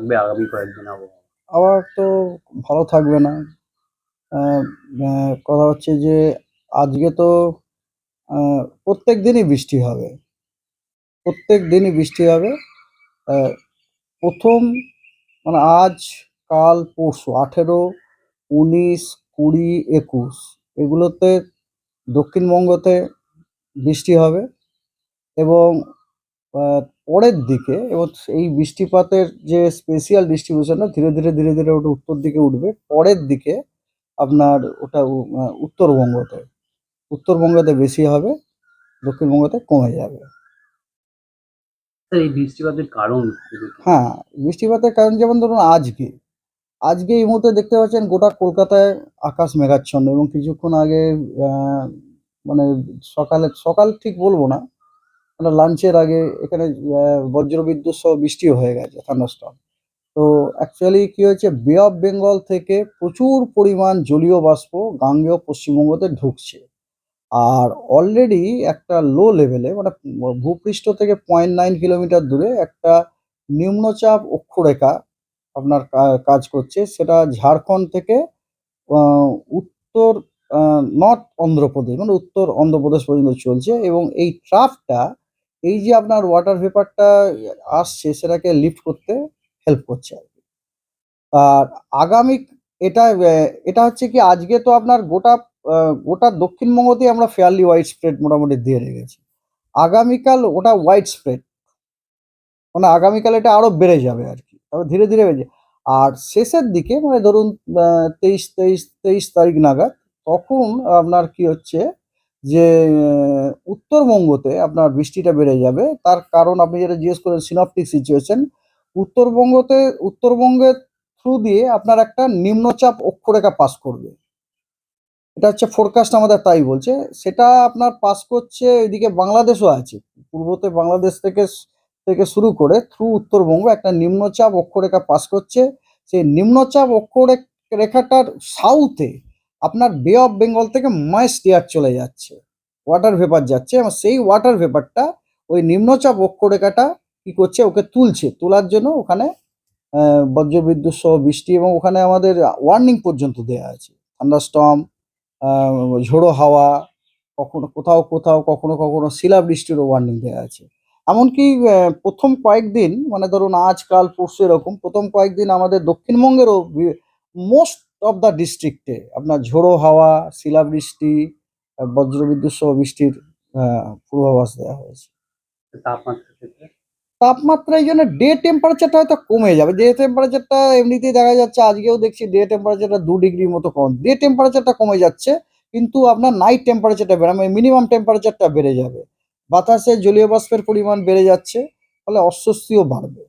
থাকবে আগামী কয়েকদিন আবহাওয়া। আবার তো ভালো থাকবে না। কথা হচ্ছে যে আজকে তো প্রত্যেক দিনই বৃষ্টি হবে। প্রত্যেক দিনই বৃষ্টি হবে। প্রথম মানে আজ, কাল, পরশু, আঠেরো, উনিশ, কুড়ি, একুশ, এগুলোতে দক্ষিণবঙ্গতে বৃষ্টি হবে এবং পরের দিকে এবং এই বৃষ্টিপাতের যে স্পেশিয়াল ডিস্ট্রিবিউশনটা ধীরে ধীরে ধীরে ধীরে ওটা উত্তর দিকে উঠবে। পরের দিকে আপনার ওটা উত্তরবঙ্গতে উত্তরবঙ্গতে বেশি হবে দক্ষিণবঙ্গতে কমে যাবে। এই বৃষ্টিপাতের কারণ হ্যাঁ বৃষ্টিপাতের কারণ যেমন ধরুন আজকে আজকে এই মুহূর্তে দেখতে পাচ্ছেন গোটা কলকাতায় আকাশ মেঘাচ্ছন্ন এবং কিছুক্ষণ আগে আহ, মানে সকালে সকাল ঠিক বলব না মানে লাঞ্চের আগে এখানে বজ্রবিদ্যুৎ সহ বৃষ্টিও হয়ে গেছে থান্ডারস্টর্ম তো অ্যাকচুয়ালি কি হয়েছে বে অফ বেঙ্গল থেকে প্রচুর পরিমাণ জলীয় বাষ্প গাঙ্গেয় পশ্চিমবঙ্গতে ঢুকছে। আর অলরেডি একটা লো লেভেলে মানে ভূপৃষ্ঠ থেকে পয়েন্ট নাইন কিলোমিটার দূরে একটা নিম্নচাপ অক্ষরেখা আপনার কাজ করছে। সেটা ঝাড়খণ্ড থেকে উত্তর নর্থ অন্ধ্রপ্রদেশ মানে উত্তর অন্ধ্রপ্রদেশ পর্যন্ত চলছে এবং এই ট্রাফটা এই যে আপনার ওয়াটার ভেপারটা আসছে, সেটাকে লিফট করতে হেল্প করছে আর কি। আর আগামী এটা এটা হচ্ছে কি, আজকে তো আপনার গোটা গোটা দক্ষিণবঙ্গতেই আমরা ফেয়ারলি ওয়াইড স্প্রেড মোটামুটি দিয়ে রেখেছি আগামীকাল ওটা ওয়াইড স্প্রেড মানে আগামীকাল এটা আরও বেড়ে যাবে আর কি তবে ধীরে ধীরে বেড়ে। আর শেষের দিকে মানে ধরুন তেইশ তেইশ তেইশ তারিখ নাগাদ, তখন আপনার কি হচ্ছে যে উত্তরবঙ্গতে আপনার বৃষ্টিটা বেড়ে যাবে, তার কারণ আপনি যেটা জিজ্ঞেস করেন সিনপটিক সিচুয়েশন উত্তরবঙ্গতে, উত্তরবঙ্গের থ্রু দিয়ে আপনার একটা নিম্নচাপ অক্ষরেখা পাস করবে। এটা হচ্ছে ফোরকাস্ট আমাদের তাই বলছে। সেটা আপনার পাস করছে, এদিকে বাংলাদেশও আছে। পূর্বতে বাংলাদেশ থেকে থেকে শুরু করে থ্রু উত্তরবঙ্গ একটা নিম্নচাপ অক্ষরেখা পাস করছে। সেই নিম্নচাপ অক্ষরেখাটার সাউথে আপনার বে অফ বেঙ্গল থেকে ময়েস্ট এয়ার চলে যাচ্ছে। ওয়াটার ভেপার যাচ্ছে এবং সেই ওয়াটার ভেপারটা ওই নিম্নচাপ অক্ষরেখাটা কি করছে? ওকে তুলছে। তোলার জন্য ওখানে বজ্রবিদ্যুৎ সহ বৃষ্টি এবং ওখানে আমাদের ওয়ার্নিং পর্যন্ত দেওয়া আছে। থান্ডারস্টর্ম ঝোড়ো হাওয়া, কখনো কোথাও কোথাও, কখনো কখনো শিলাবৃষ্টিরও ওয়ার্নিং দেওয়া আছে। এমনকি প্রথম কয়েকদিন মানে ধরুন আজকাল, পরশু এরকম, প্রথম কয়েকদিন আমাদের দক্ষিণবঙ্গেরও মোস্ট অফ দ্য ডিস্ট্রিক্টে আপনার ঝোড়ো হাওয়া শিলাবৃষ্টি বজ্রবিদ্যুৎ সহ বৃষ্টির পূর্বাভাস দেওয়া হয়েছে। তাপমাত্রা এই জন্য ডে টেম্পারেচারটা হয়তো কমে যাবে। ডে টেম্পারেচারটা এমনিতেই দেখা যাচ্ছে আজকেও দেখছি ডে টেম্পারেচারটা দু ডিগ্রির মতো কম। ডে টেম্পারেচারটা কমে যাচ্ছে কিন্তু আপনার নাইট টেম্পারেচারটা বেড়ে মানে মিনিমাম টেম্পারেচারটা বেড়ে যাবে। বাতাসে জলীয় বাষ্পের পরিমাণ বেড়ে যাচ্ছে ফলে অস্বস্তিও বাড়বে।